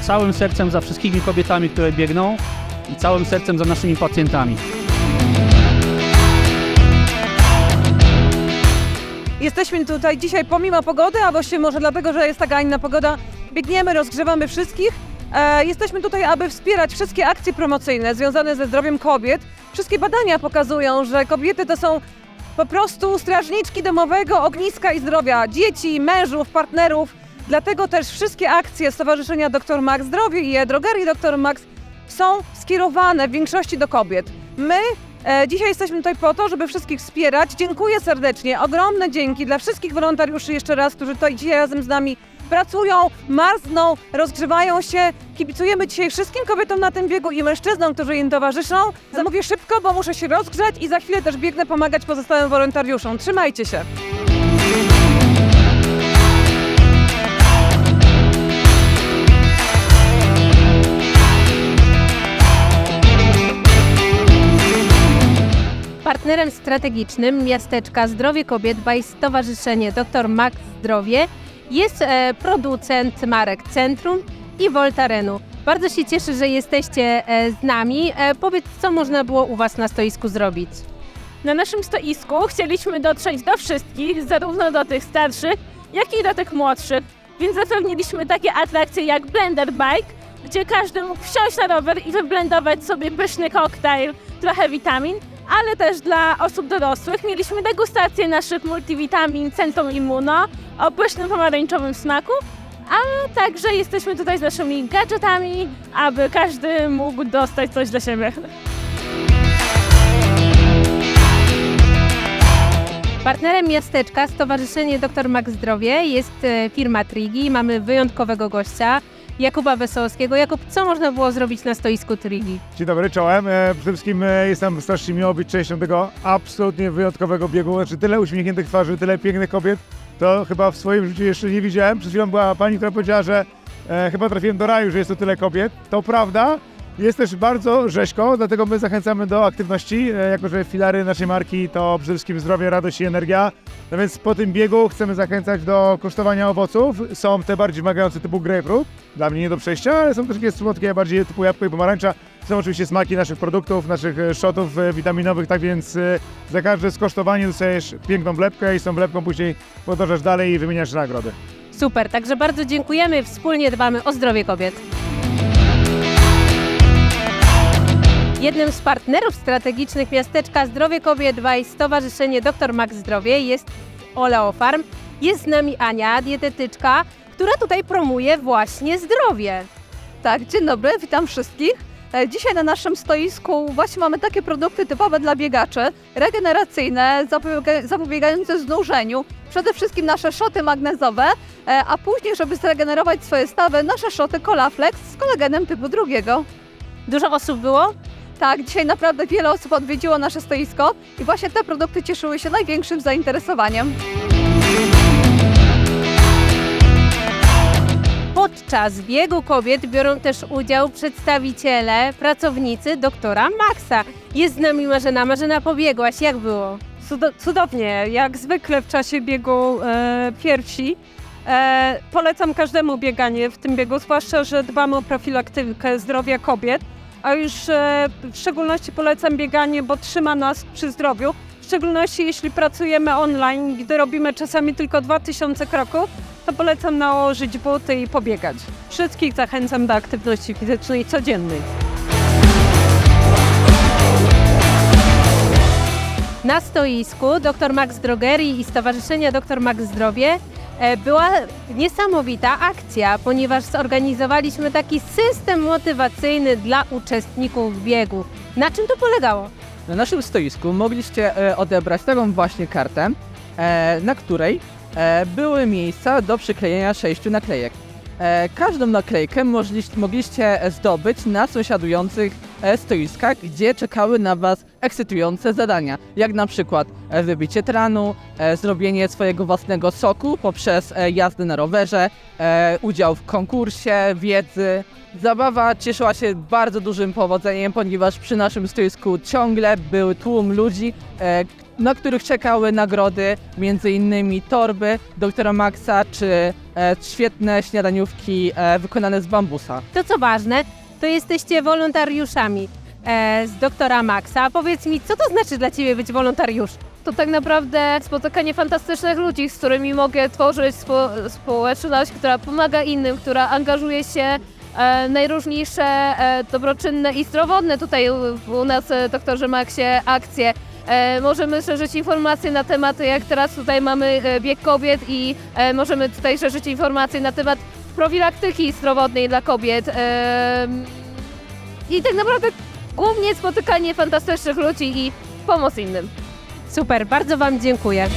całym sercem za wszystkimi kobietami, które biegną i całym sercem za naszymi pacjentami. Jesteśmy tutaj dzisiaj pomimo pogody, a właściwie może dlatego, że jest taka, inna pogoda. Biegniemy, rozgrzewamy wszystkich. E, jesteśmy tutaj, aby wspierać wszystkie akcje promocyjne związane ze zdrowiem kobiet. Wszystkie badania pokazują, że kobiety to są po prostu strażniczki domowego ogniska i zdrowia dzieci, mężów, partnerów. Dlatego też wszystkie akcje Stowarzyszenia Dr Max Zdrowie i drogerii Dr Max są skierowane w większości do kobiet. My e, dzisiaj jesteśmy tutaj po to, żeby wszystkich wspierać. Dziękuję serdecznie, ogromne dzięki dla wszystkich wolontariuszy jeszcze raz, którzy tutaj dzisiaj razem z nami pracują, marzną, rozgrzewają się. Kibicujemy dzisiaj wszystkim kobietom na tym biegu i mężczyznom, którzy im towarzyszą. Zamówię szybko, bo muszę się rozgrzać i za chwilę też biegnę pomagać pozostałym wolontariuszom. Trzymajcie się. Partnerem strategicznym miasteczka Zdrowie Kobiet by Stowarzyszenie Dr Max Zdrowie jest e, producent marek Centrum i Voltarenu. Bardzo się cieszę, że jesteście e, z nami. E, powiedz, co można było u Was na stoisku zrobić? Na naszym stoisku chcieliśmy dotrzeć do wszystkich, zarówno do tych starszych, jak i do tych młodszych, więc zapewniliśmy takie atrakcje jak Blender Bike, gdzie każdy mógł wsiąść na rower i wyblendować sobie pyszny koktajl, trochę witamin, ale też dla osób dorosłych mieliśmy degustację naszych multivitamin Centrum Immuno o pysznym pomarańczowym smaku, a także jesteśmy tutaj z naszymi gadżetami, aby każdy mógł dostać coś dla siebie. Partnerem miasteczka Stowarzyszenie Dr Max Zdrowie jest e, firma Trigi. Mamy wyjątkowego gościa, Jakuba Wesołowskiego. Jakub, co można było zrobić na stoisku Trigi? Dzień dobry, czołem. E, Przede wszystkim e, jestem strasznie miło być częścią tego absolutnie wyjątkowego biegu. Znaczy tyle uśmiechniętych twarzy, tyle pięknych kobiet, to chyba w swoim życiu jeszcze nie widziałem. Przed chwilą była pani, która powiedziała, że e, chyba trafiłem do raju, że jest tu tyle kobiet. To prawda. Jest też bardzo rzeźko, dlatego my zachęcamy do aktywności, e, jako że filary naszej marki to przede wszystkim zdrowie, radość i energia. No więc po tym biegu chcemy zachęcać do kosztowania owoców. Są te bardziej wymagające typu grapefruit, dla mnie nie do przejścia, ale są też takie słodkie, bardziej typu jabłko i pomarańcza. Są oczywiście smaki naszych produktów, naszych e, shotów e, witaminowych, tak więc za każde skosztowanie dostajesz piękną wlepkę i z tą wlepką później podążasz dalej i wymieniasz nagrody. Super, także bardzo dziękujemy. Wspólnie dbamy o zdrowie kobiet. Jednym z partnerów strategicznych miasteczka Zdrowie Kobiet by Stowarzyszenie Dr Max Zdrowie jest Oleo Farm. Jest z nami Ania, dietetyczka, która tutaj promuje właśnie zdrowie. Tak, dzień dobry, witam wszystkich. E, Dzisiaj na naszym stoisku właśnie mamy takie produkty typowe dla biegaczy, regeneracyjne, zapobiega- zapobiegające znużeniu. Przede wszystkim nasze szoty magnezowe, e, a później, żeby zregenerować swoje stawy, nasze szoty Colaflex z kolagenem typu drugiego. Dużo osób było? Tak, dzisiaj naprawdę wiele osób odwiedziło nasze stoisko i właśnie te produkty cieszyły się największym zainteresowaniem. Podczas biegu kobiet biorą też udział przedstawiciele, pracownicy doktora Maxa. Jest z nami Marzena. Marzena, pobiegłaś. Jak było? Cudo- Cudownie, jak zwykle w czasie biegu e, piersi. E, polecam każdemu bieganie w tym biegu, zwłaszcza, że dbamy o profilaktykę zdrowia kobiet, a już e, w szczególności polecam bieganie, bo trzyma nas przy zdrowiu. W szczególności jeśli pracujemy online, gdy robimy czasami tylko 2000 kroków, to polecam nałożyć buty i pobiegać. Wszystkich zachęcam do aktywności fizycznej codziennej. Na stoisku dr Max Drogerii i Stowarzyszenia Dr Max Zdrowie była niesamowita akcja, ponieważ zorganizowaliśmy taki system motywacyjny dla uczestników biegu. Na czym to polegało? Na naszym stoisku mogliście e, odebrać taką właśnie kartę, e, na której e, były miejsca do przyklejenia sześciu naklejek. E, każdą naklejkę mogliście zdobyć na sąsiadujących stoiskach, gdzie czekały na Was ekscytujące zadania, jak na przykład e, wybicie tranu, e, zrobienie swojego własnego soku poprzez e, jazdę na rowerze, udział w konkursie, wiedzy, Zabawa cieszyła się bardzo dużym powodzeniem, ponieważ przy naszym stoisku ciągle był tłum ludzi, na których czekały nagrody, innymi torby doktora Maxa czy świetne śniadaniówki wykonane z bambusa. To co ważne, to jesteście wolontariuszami e, z doktora Maxa. Powiedz mi, co to znaczy dla Ciebie być wolontariuszem? to tak naprawdę spotykanie fantastycznych ludzi, z którymi mogę tworzyć spo, społeczność, która pomaga innym, która angażuje się e, najróżniejsze e, dobroczynne i zdrowotne tutaj u, nas, e, doktorze Maxie, akcje. E, możemy szerzyć informacje na tematy, jak teraz tutaj mamy e, bieg kobiet i e, możemy tutaj szerzyć informacje na temat profilaktyki zdrowotnej dla kobiet. I tak naprawdę głównie spotykanie fantastycznych ludzi i pomoc innym. Super, bardzo Wam dziękuję.